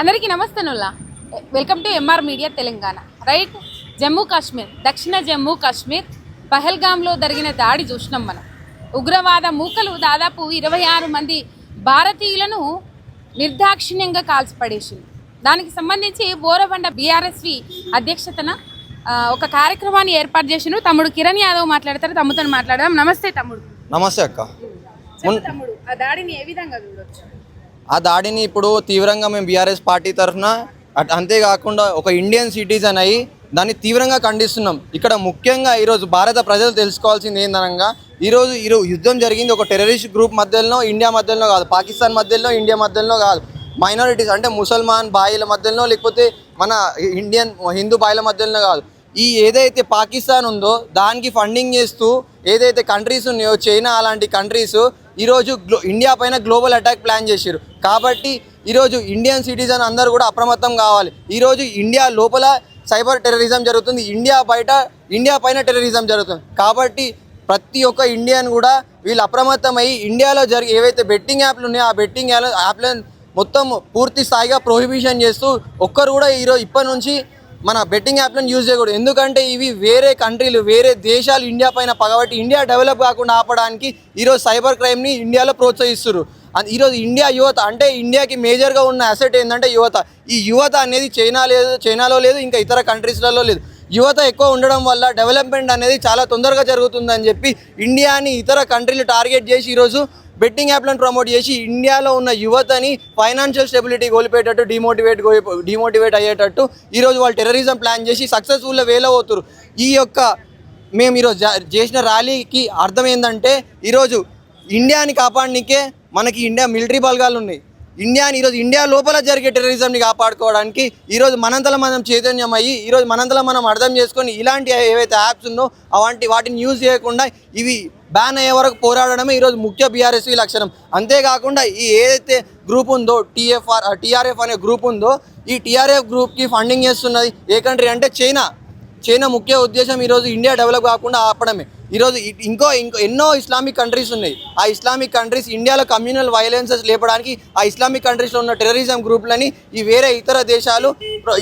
అందరికీ నమస్తే Nulla. Welcome to MR media Telangana right Jammu Kashmir దక్షిణ జమ్మూ కాశ్మీర్ పహల్గామ్లో జరిగిన దాడి చూసినాం మనం. ఉగ్రవాద మూకలు దాదాపు ఇరవై ఆరు మంది భారతీయులను నిర్దాక్షిణ్యంగా కాల్చిపడేసింది. దానికి సంబంధించి బోరబండ బీఆర్ఎస్వి అధ్యక్షతన ఒక కార్యక్రమాన్ని ఏర్పాటు చేసిన తమ్ముడు కిరణ్ యాదవ్ మాట్లాడతారు. తమ్ముతో మాట్లాడదాం. నమస్తే తమ్ముడు. నమస్తే అక్క. తమ్ముడు. ఆ దాడిని ఏ విధంగా చూడొచ్చు? ఆ దాడిని ఇప్పుడు తీవ్రంగా మేము బీఆర్ఎస్ పార్టీ తరఫున అట్- అంతేకాకుండా ఒక ఇండియన్ సిటిజన్ అయ్యి దాన్ని తీవ్రంగా ఖండిస్తున్నాం. ఇక్కడ ముఖ్యంగా ఈరోజు భారత ప్రజలు తెలుసుకోవాల్సింది ఏందనగా ఈరోజు ఈరోజు యుద్ధం జరిగింది. ఒక టెర్రరిస్ట్ గ్రూప్ మధ్యలో ఇండియా మధ్యలో కాదు పాకిస్తాన్ మధ్యలో ఇండియా మధ్యలో కాదు. మైనారిటీస్ అంటే ముసల్మాన్ బాయిల మధ్యలో లేకపోతే మన ఇండియన్ హిందూ బాయిల మధ్యలో కాదు. ఈ ఏదైతే పాకిస్తాన్ ఉందో దానికి ఫండింగ్ చేస్తూ ఏదైతే కంట్రీస్ ఉన్నాయో చైనా అలాంటి కంట్రీస్ ఈరోజు గ్లో ఇండియా పైన గ్లోబల్ అటాక్ ప్లాన్ చేశారు కాబట్టి ఈరోజు ఇండియన్ సిటిజన్ అందరూ కూడా అప్రమత్తం కావాలి. ఈరోజు ఇండియా లోపల సైబర్ టెర్రరిజం జరుగుతుంది. ఇండియా బయట ఇండియా పైన టెర్రరిజం జరుగుతుంది. కాబట్టి ప్రతి ఒక్క ఇండియన్ కూడా వీళ్ళు అప్రమత్తమై ఇండియాలో జరిగే ఏవైతే బెట్టింగ్ యాప్లు ఉన్నాయో ఆ బెట్టింగ్ యాప్లను మొత్తం పూర్తి స్థాయిగా ప్రొహిబిషన్ చేస్తూ ఒక్కరు కూడా ఈరోజు ఇప్పటి నుంచి మన బెట్టింగ్ యాప్లను యూజ్ చేయకూడదు. ఎందుకంటే ఇవి వేరే కంట్రీలు వేరే దేశాలు ఇండియా పైన పగబట్టి ఇండియా డెవలప్ కాకుండా ఆపడానికి ఈరోజు సైబర్ క్రైమ్ని ఇండియాలో ప్రోత్సహిస్తున్నారు ఈరోజు ఇండియా యువత అంటే ఇండియాకి మేజర్గా ఉన్న అసెట్ ఏంటంటే యువత. ఈ యువత అనేది చైనా లేదు చైనాలో లేదు ఇంకా ఇతర కంట్రీస్లలో లేదు. యువత ఎక్కువ ఉండడం వల్ల డెవలప్మెంట్ అనేది చాలా తొందరగా జరుగుతుందని చెప్పి ఇండియాని ఇతర కంట్రీలు టార్గెట్ చేసి ఈరోజు బెట్టింగ్ యాప్లను ప్రమోట్ చేసి ఇండియాలో ఉన్న యువతని ఫైనాన్షియల్ స్టెబిలిటీ కోల్పోయేటట్టు డిమోటివేట్ డిమోటివేట్ అయ్యేటట్టు ఈరోజు వాళ్ళు టెర్రరిజం ప్లాన్ చేసి సక్సెస్ఫుల్గా వేలో అవుతారు ఈ యొక్క మేము ఈరోజు జా- చేసిన ర్యాలీకి అర్థం ఏంటంటే ఈరోజు ఇండియాని కాపాడనికే మనకి ఇండియా మిలిటరీ బలగాలు ఉన్నాయి. ఇండియాని ఈరోజు ఇండియా లోపల జరిగే టెర్రరిజంని కాపాడుకోవడానికి ఈరోజు మనంతలో మనం చైతన్యం అయ్యి ఈరోజు మనంతలో మనం అర్థం చేసుకొని ఇలాంటి ఏవైతే యాప్స్ ఉందో అవంటి వాటిని యూజ్ చేయకుండా ఇవి బ్యాన్ అయ్యే వరకు పోరాడడమే ఈరోజు ముఖ్య బీఆర్ఎస్వి లక్షణం. అంతేకాకుండా ఈ ఏదైతే గ్రూప్ ఉందో టీఎఫ్ఆర్ టీఆర్ఎఫ్ అనే గ్రూప్ ఉందో ఈ టీఆర్ఎఫ్ గ్రూప్కి ఫండింగ్ చేస్తున్నది ఏ కంట్రీ అంటే చైనా. చైనా ముఖ్య ఉద్దేశం ఈరోజు ఇండియా డెవలప్ కాకుండా ఆపడమే. ఈరోజు ఇంకో ఇంకో ఎన్నో ఇస్లామిక్ కంట్రీస్ ఉన్నాయి. ఆ ఇస్లామిక్ కంట్రీస్ ఇండియాలో కమ్యూనల్ వైలెన్సెస్ లేపడానికి ఆ ఇస్లామిక్ కంట్రీస్లో ఉన్న టెర్రరిజం గ్రూప్లని ఈ వేరే ఇతర దేశాలు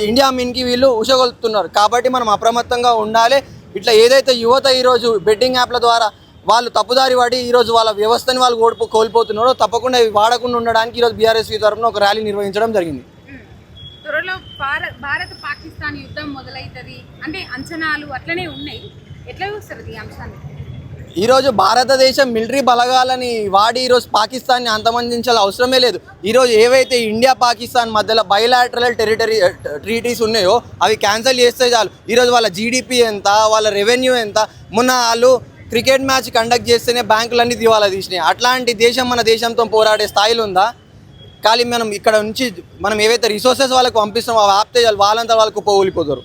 ఇండియా మీన్కి వీళ్ళు ఉషగొలుపుతున్నారు కాబట్టి మనం అప్రమత్తంగా ఉండాలి. ఇట్లా ఏదైతే యువత ఈరోజు బెట్టింగ్ యాప్ల ద్వారా వాళ్ళు తప్పుదారి పడి ఈరోజు వాళ్ళ వ్యవస్థని వాళ్ళు కోల్పో కోల్పోతున్నారో తప్పకుండా వాడకుండా ఉండడానికి ఈరోజు బీఆర్ఎస్వి తరఫున ఒక ర్యాలీ నిర్వహించడం జరిగింది. త్వరలో భారత్ పాకిస్తాన్ యుద్ధం మొదలవుతుంది అంటే అంచనాలు అట్లనే ఉన్నాయి. ఎట్లా చూస్తారు ఈ అంశాన్ని? ఈరోజు భారతదేశం మిలిటరీ బలగాలని వాడి ఈరోజు పాకిస్తాన్ని అంతమందించాల అవసరమే లేదు. ఈరోజు ఏవైతే ఇండియా పాకిస్తాన్ మధ్యలో బయలాటరల్ టెరిటరీ ట్రీటీస్ ఉన్నాయో అవి క్యాన్సిల్ చేస్తే చాలు. ఈరోజు వాళ్ళ జీడిపి ఎంత వాళ్ళ రెవెన్యూ ఎంత? మొన్న వాళ్ళు క్రికెట్ మ్యాచ్ కండక్ట్ చేస్తేనే బ్యాంకులన్నీ దివాలా తీసినాయి. అట్లాంటి దేశం మన దేశంతో పోరాడే స్థాయిలో ఉందా? ఖాళీ మనం ఇక్కడ నుంచి మనం ఏవైతే రిసోర్సెస్ వాళ్ళకి పంపిస్తామో అవి ఆపితే వాళ్ళు వాళ్ళంతా వాళ్ళకు పోలిపోతారు